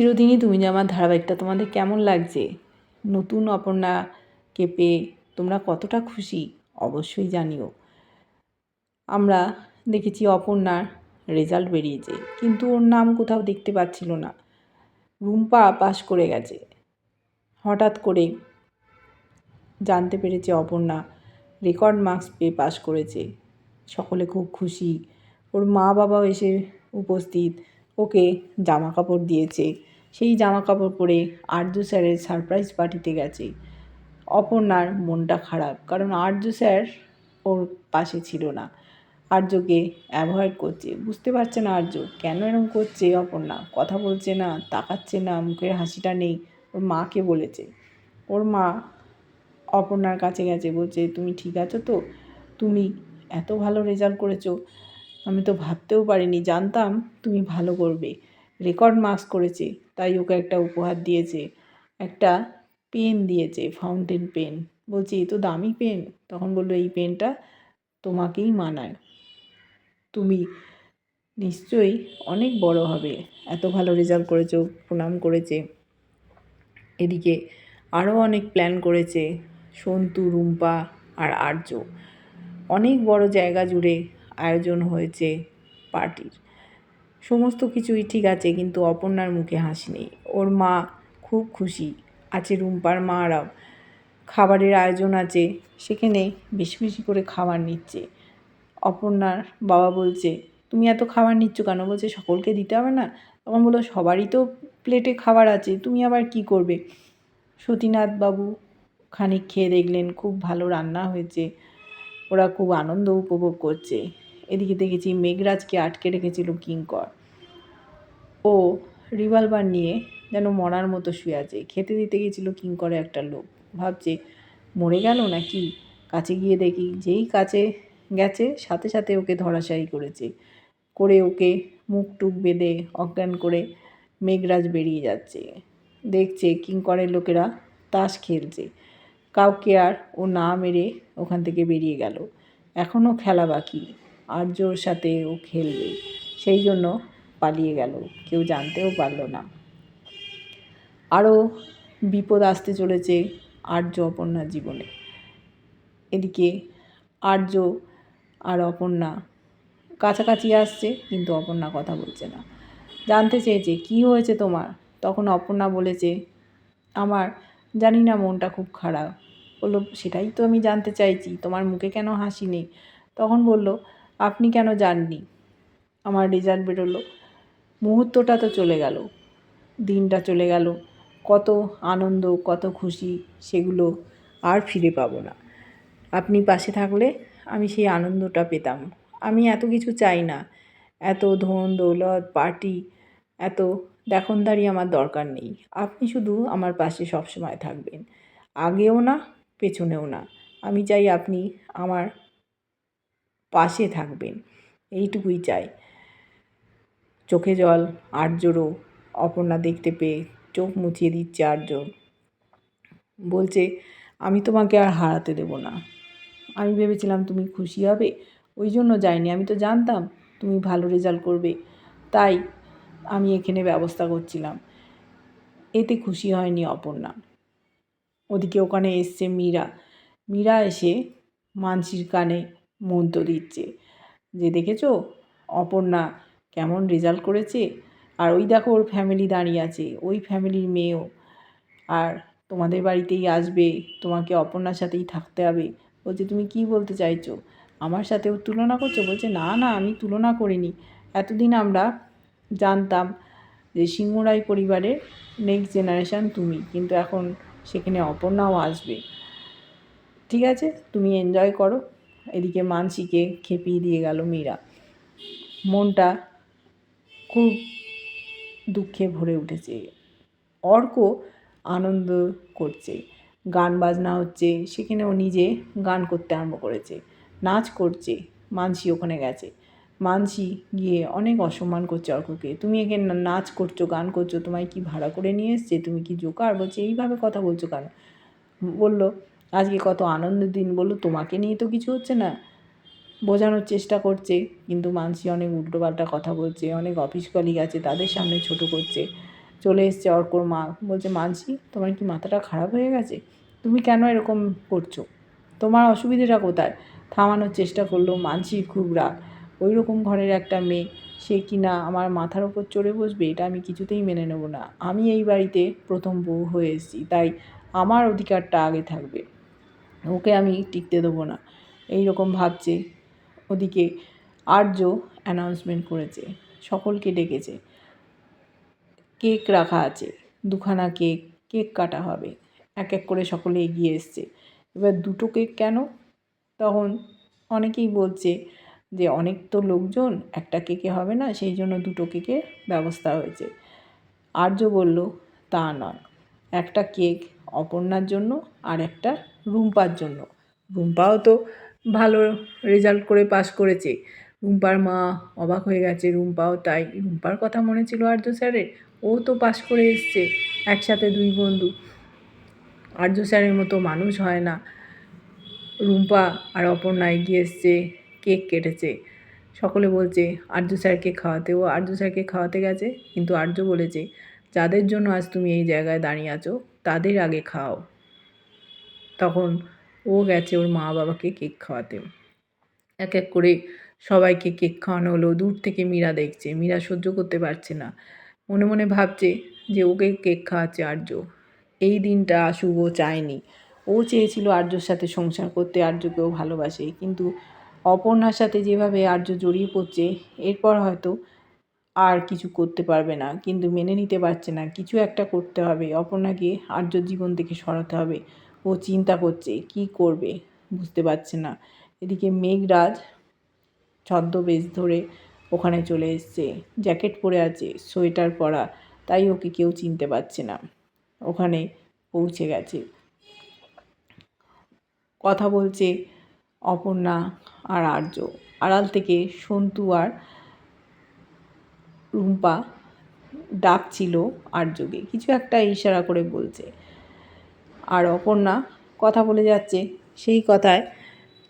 চিরদিনই তুমি যে আমার ধারাবাহিকটা, তোমাদের কেমন লাগছে? নতুন অপর্ণাকে পেয়ে তোমরা কতটা খুশি? অবশ্যই জানিও। আমরা দেখেছি অপর্ণার রেজাল্ট বেরিয়েছে, কিন্তু ওর নাম কোথাও দেখতে পাচ্ছিল না। রুম্পা পাশ করে গেছে। হঠাৎ করে জানতে পেরেছে অপর্ণা রেকর্ড মার্কস পেয়ে পাশ করেছে। সকলে খুব খুশি। ওর মা বাবাও এসে উপস্থিত। ওকে জামা কাপড় দিয়েছে। সেই জামা কাপড় পরে আর্য স্যারের সারপ্রাইজ পার্টিতে গেছে। অপর্ণার মনটা খারাপ, কারণ আর্য স্যার ওর পাশে ছিল না। আর্যকে অ্যাভয়েড করছে। বুঝতে পারছে না আর্য, কেন এরকম করছে অপর্ণা? কথা বলছে না, তাকাচ্ছে না, মুখের হাসিটা নেই। ওর মাকে বলেছে। ওর মা অপর্ণার কাছে গেছে, বলছে, তুমি ঠিক আছো তো? তুমি এত ভালো রেজাল্ট করেছ। আমি তো ভাবতেও পারিনি, জানতাম তুমি ভালো করবে। রেকর্ড মার্কস করেছে, তাই ওকে একটা উপহার দিয়েছে, একটা পেন দিয়েছে ফাউন্টেন পেন বলছি, এ তো দামি পেন তখন বলল, এই পেনটা তোমাকেই মানায়। তুমি নিশ্চয়ই অনেক বড় হবে। এত ভালো রেজাল্ট করেছ, প্রণাম করেছে। এদিকে আরও অনেক প্ল্যান করেছে, সন্তু, রুম্পা আর আর্য। অনেক বড় জায়গা জুড়ে আয়োজন হয়েছে পার্টির। সমস্ত কিছুই ঠিক আছে, কিন্তু অপর্ণার মুখে হাসি নেই। ওর মা খুব খুশি। আছে রুম্পার মারাও খাবারের আয়োজন আছে। সেখানে বেশি বেশি করে খাবার নিচ্ছে। অপর্ণার বাবা বলছে, তুমি এত খাবার নিচ্ছ কেন? বলছে, সকলকে দিতে হবে না? তখন বলল, সবারই তো প্লেটে খাবার আছে, তুমি আবার কি করবে? সতীনাথ বাবু খানিক খেয়ে দেখলেন, খুব ভালো রান্না হয়েছে। ওরা খুব আনন্দ উপভোগ করছে। এদিকে দেখেছি মেঘরাজকে আটকে রেখেছিল কিঙ্কর ও রিভলভার নিয়ে যেন মরার মতো শুয়ে আছে। খেতে দিতে গেছিল কিঙ্করে একটা লোক। ভাবছে, মরে গেল নাকি? কাছে গিয়ে দেখি যেই কাছে গেছে, সাথে সাথে ওকে ধরাশায়ী করেছে। করে ওকে মুখ টুক বেঁধে অজ্ঞান করে মেঘরাজ বেরিয়ে যাচ্ছে। দেখছে কিঙ্করের লোকেরা তাস খেলছে। কাউকে আর ও না মেরে ওখান থেকে বেরিয়ে গেল। এখনও খেলা বাকি। আর্যর সাথে ও খেলবে। সেই জন্য পালিয়ে গেল। কেউ জানতেও পারল না। আরও বিপদ আসতে চলেছে আর্য অপর্ণার জীবনে। এদিকে আর্য আর অপর্ণা কাছাকাছি আসছে, কিন্তু অপর্ণা কথা বলছে না। জানতে চেয়েছে, কি হয়েছে তোমার? তখন অপর্ণা বলেছে, আমার জানি না, মনটা খুব খারাপ। বলল, সেটাই তো আমি জানতে চাইছি। তোমার মুখে কেন হাসি নেই? তখন বলল আপনি কেন জাননি আমার রেজাল্ট বেরোলো। মুহূর্তটা তো চলে গেল। দিনটা চলে গেল। কত আনন্দ, কত খুশি, সেগুলো আর ফিরে পাবো না। আপনি পাশে থাকলে আমি সেই আনন্দটা পেতাম। আমি এত কিছু চাই না। এত ধন, দৌলত, পার্টি, এত দেখনদারি আমার দরকার নেই। আপনি শুধু আমার পাশে সবসময় থাকবেন। আগেও না, পেছনেও না। আমি চাই আপনি আমার পাশে থাকবেন। এইটুকুই চাই। চোখে জল আর্যরও অপর্ণা দেখতে পেয়ে চোখ মুছিয়ে দিচ্ছে আর্য বলছে, আমি তোমাকে আর হারাতে দেবো না। আমি ভেবেছিলাম তুমি খুশি হবে, ওই জন্য যাইনি। আমি তো জানতাম তুমি ভালো রেজাল্ট করবে। তাই আমি এখানে ব্যবস্থা করছিলাম। এতে খুশি হয়নি অপর্ণা। ওদিকে ওখানে এসছে মীরা। মীরা এসে মানসির কানে মন্ত্র দিচ্ছে। যে দেখেছ? অপর্ণা কেমন রেজাল্ট করেছে? আর ওই দেখো ওর ফ্যামিলি দাঁড়িয়ে আছে, ওই ফ্যামিলির মেয়েও। আর তোমাদের বাড়িতেই আসবে, তোমাকে অপর্ণার সাথেই থাকতে হবে। বলছে, তুমি কি বলতে চাইছো? আমার সাথেও তুলনা করছ? বলছে, না না, আমি তুলনা করিনি। এতদিন আমরা জানতাম যে সিংহরাই পরিবারের নেক্সট জেনারেশান তুমি, কিন্তু এখন সেখানে অপর্ণাও আসবে। ঠিক আছে? তুমি এনজয় করো। এদিকে মানসিকে খেপিয়ে দিয়ে গেল মীরা। মনটা খুব দুঃখে ভরে উঠেছে। অর্ক আনন্দ করছে। গান বাজনা হচ্ছে, সেখানে ও নিজে গান করতে আরম্ভ করেছে। নাচ করছে, মানসি ওখানে গেছে। মানসি গিয়ে অনেক অসম্মান করছে অর্ককে। তুমি এখানে নাচ করছ, গান করছ, তোমায় কি ভাড়া করে নিয়ে এসছে? তুমি কি জোকার? বলছে, এইভাবে কথা বলছো কেন? বলল আজকে কত আনন্দের দিন বলল তোমাকে নিয়ে তো কিছু হচ্ছে না। বোঝানোর চেষ্টা করছে, কিন্তু মানসি অনেক উল্টোপাল্টা কথা বলছে, অনেক অফিস কলিগ আছে তাদের সামনে ছোট করছে। চলে এসছে অর্কর মা, বলছে, মানসি, তোমার কি মাথাটা খারাপ হয়ে গেছে? তুমি কেন এরকম করছ? তোমার অসুবিধেটা কোথায়? থামানোর চেষ্টা করল মানসি খুব রাগ। ওই রকম ঘরের একটা মেয়ে, সে কি না আমার মাথার ওপর চড়ে বসবে? এটা আমি কিছুতেই মেনে নেব না। আমি এই বাড়িতে প্রথম বউ হয়ে এসেছি, তাই আমার অধিকারটা আগে থাকবে। ওকে আমি টিকতে দেবো না। এই রকম ভাবছে। ওদিকে আর্য অ্যানাউন্সমেন্ট করেছে। সকলকে ডেকেছে। কেক রাখা আছে। দুখানা কেক কেক কাটা হবে। এক এক করে সকলে এগিয়ে এসছে। এবার দুটো কেক কেন? তখন অনেকেই বলছে যে, অনেক তো লোকজন, একটা কেকে হবে না, সেই জন্য দুটো কেকের ব্যবস্থা হয়েছে। আর্য বলল, তা নয়। একটা কেক অপর্ণার জন্য আর একটা রুম্পার জন্য। রুম্পাও তো ভালো রেজাল্ট করে পাশ করেছে। রুম্পার মা অবাক হয়ে গেছে, রুম্পাও তাই। রুম্পার কথা মনে ছিল আর্য স্যারের। ও তো পাশ করে এসছে একসাথে দুই বন্ধু। আর্য স্যারের মতো মানুষ হয় না। রুম্পা আর অপর্ণা এগিয়ে এসছে, কেক কেটেছে। সকলে বলছে, আর্য স্যারকে খাওয়াতে। ও আর্য স্যারকে খাওয়াতে গেছে, কিন্তু আর্য বলেছে যাদের জন্য আজ তুমি এই জায়গায় দাঁড়িয়ে আছো, তাদের আগে খাও। তখন ও গেছে ওর মা বাবাকে কেক খাওয়াতে। এক এক করে সবাইকে কেক খাওয়ানো হলো। দূর থেকে মীরা দেখছে। মীরা সহ্য করতে পারছে না। মনে মনে ভাবছে যে ওকে কেক খাওয়াচ্ছে আর্য। এই দিনটা ও চায়নি। ও চেয়েছিল আর্যর সাথে সংসার করতে। আর্যকেও ভালোবাসে। কিন্তু অপর্ণার সাথে যেভাবে আর্য জড়িয়ে পড়ছে, এরপর হয়তো আর কিছু করতে পারবে না। কিন্তু মেনে নিতে পারছে না। কিছু একটা করতে হবে। অপর্ণাকে আর্যর জীবন থেকে সরাতে হবে। ও চিন্তা করছে, কি করবে? বুঝতে পারছে না। এদিকে মেঘরাজ ছদ্মবেশ ধরে ওখানে চলে এসছে। জ্যাকেট পরে আছে, সোয়েটার পরা। তাই ওকে কেউ চিনতে পারছে না। ওখানে পৌঁছে গেছে। কথা বলছে অপর্ণা আর আর্য। আড়াল থেকে সন্তু আর রুম্পা ডাকছিল আর্যকে কিছু একটা ইশারা করে বলছে। আর অপর্ণা কথা বলে যাচ্ছে, সেই কথায়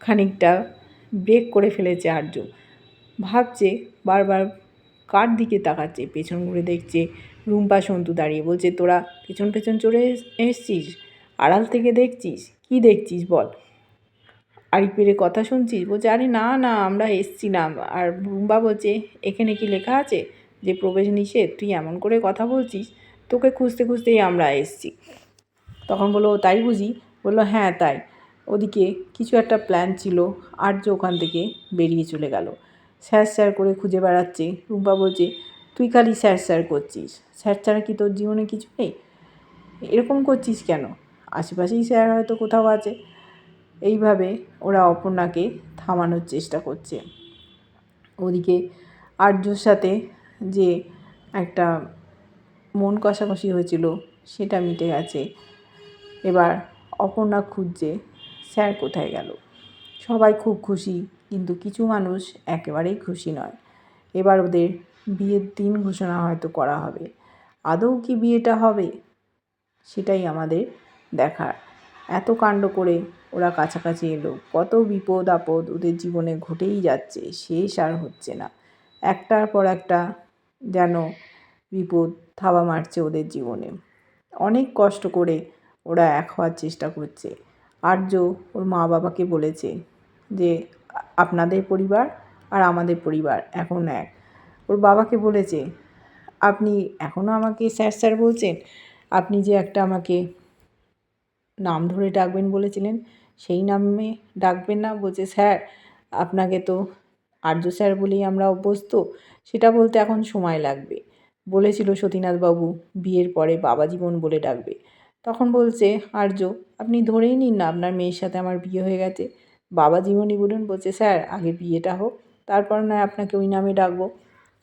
খানিকটা ব্রেক করে ফেলেছে আর্য ভাবছে বারবার কার দিকে তাকাচ্ছে, পেছন ঘুরে দেখছে রুম্পা সন্তু দাঁড়িয়ে। বলছে, তোরা পেছন পেছন চড়ে এসছিস? আড়াল থেকে দেখছিস? কি দেখছিস বল? আড়ি পেরে কথা শুনছিস? বলছে, আরে না না, আমরা এসছিলাম। আর রুম্বা বলছে, এখানে কি লেখা আছে? যে প্রবেশ নিষেধ, তুই এমন করে কথা বলছিস, তোকে খুঁজতে খুঁজতেই আমরা এসছি। তখন বলল তাই বুঝি? বলল হ্যাঁ তাই। ওদিকে কিছু একটা প্ল্যান ছিল, আর্য ওখান থেকে বেরিয়ে চলে গেল। স্যার স্যার করে খুঁজে বেড়াচ্ছে। রুম্পা বলছে, তুই খালি স্যার স্যার করছিস। স্যার ছাড়া কি তোর জীবনে কিছু নেই? এরকম করছিস কেন? আশেপাশেই স্যার হয়তো কোথাও আছে। এইভাবে ওরা অপর্ণাকে থামানোর চেষ্টা করছে। ওদিকে আর্যর সাথে যে একটা মন কষাকষি হয়েছিল, সেটা মিটে গেছে। এবার অপর্ণা খুঁজছে, স্যার কোথায় গেল? সবাই খুব খুশি, কিন্তু কিছু মানুষ একেবারেই খুশি নয়। এবার ওদের বিয়ের দিন ঘোষণা হয়তো করা হবে। আদৌ কি বিয়েটা হবে? সেটাই আমাদের দেখার। এত কাণ্ড করে ওরা কাছাকাছি এলো। কত বিপদ আপদ ওদের জীবনে ঘটেই যাচ্ছে, শেষ আর হচ্ছে না। একটার পর একটা যেন বিপদ থাবা মারছে ওদের জীবনে। অনেক কষ্ট করে ওরা এক হওয়ার চেষ্টা করছে। আর্য ওর মা বাবাকে বলেছে যে, আপনাদের পরিবার আর আমাদের পরিবার এখন এক। ওর বাবাকে বলেছে, আপনি এখনও আমাকে স্যার স্যার বলছেন? আপনি যে একটা আমাকে নাম ধরে ডাকবেন বলেছিলেন, সেই নামে ডাকবেন না? বলছে, স্যার, আপনাকে তো আর্য স্যার বলেই আমরা অভ্যস্ত, সেটা বলতে এখন সময় লাগবে। বলেছিল সতীনাথবাবু, বিয়ের পরে বাবা জীবন বলে ডাকবে। তখন বলছে আর্য আপনি ধরেই নিন না আপনার মেয়ের সাথে আমার বিয়ে হয়ে গেছে। বাবা জীবনই বলুন, বলছে, স্যার, আগে বিয়েটা হোক, তারপর নয় আপনাকে ওই নামে ডাকবো।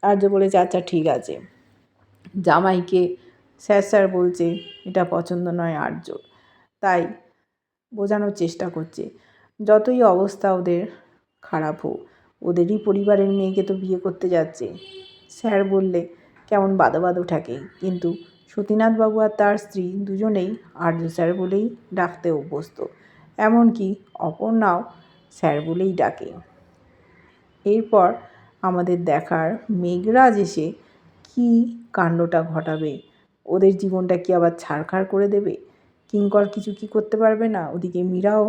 আর্য বলেছে আচ্ছা ঠিক আছে। জামাইকে স্যার স্যার বলছে, এটা পছন্দ নয় আর্য তাই বোঝানোর চেষ্টা করছে। যতই অবস্থা ওদের খারাপ হোক ওদেরই পরিবারের মেয়েকে তো বিয়ে করতে যাচ্ছে। স্যার বললে, কেমন বাদো বাদো ঠাকে কিন্তু সতীনাথবাবু আর তার স্ত্রী দুজনেই আর্য স্যার বলেই ডাকতে অভ্যস্ত। এমনকি অপর্ণাও স্যার বলেই ডাকে। এরপর আমাদের দেখার মেঘরাজ এসে কী কাণ্ডটা ঘটাবে? ওদের জীবনটা কি আবার ছাড়খাড় করে দেবে? কিঙ্কর কিছু কি করতে পারবে না? ওদিকে মীরাও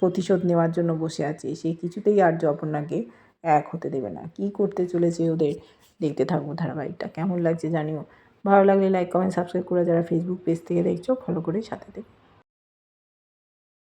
প্রতিশোধ নেওয়ার জন্য বসে আছে। সে কিছুতেই আর জপনাকে এক হতে দেবে না। কি করতে চলেছে ওদের? দেখতে থাকব ধারাবাহিকটা। কেমন লাগছে জানিও। ভালো লাগলে লাইক কমেন্ট সাবস্ক্রাইব করে যারা ফেসবুক পেজ থেকে দেখছ ফলো করে সাথে থেকে।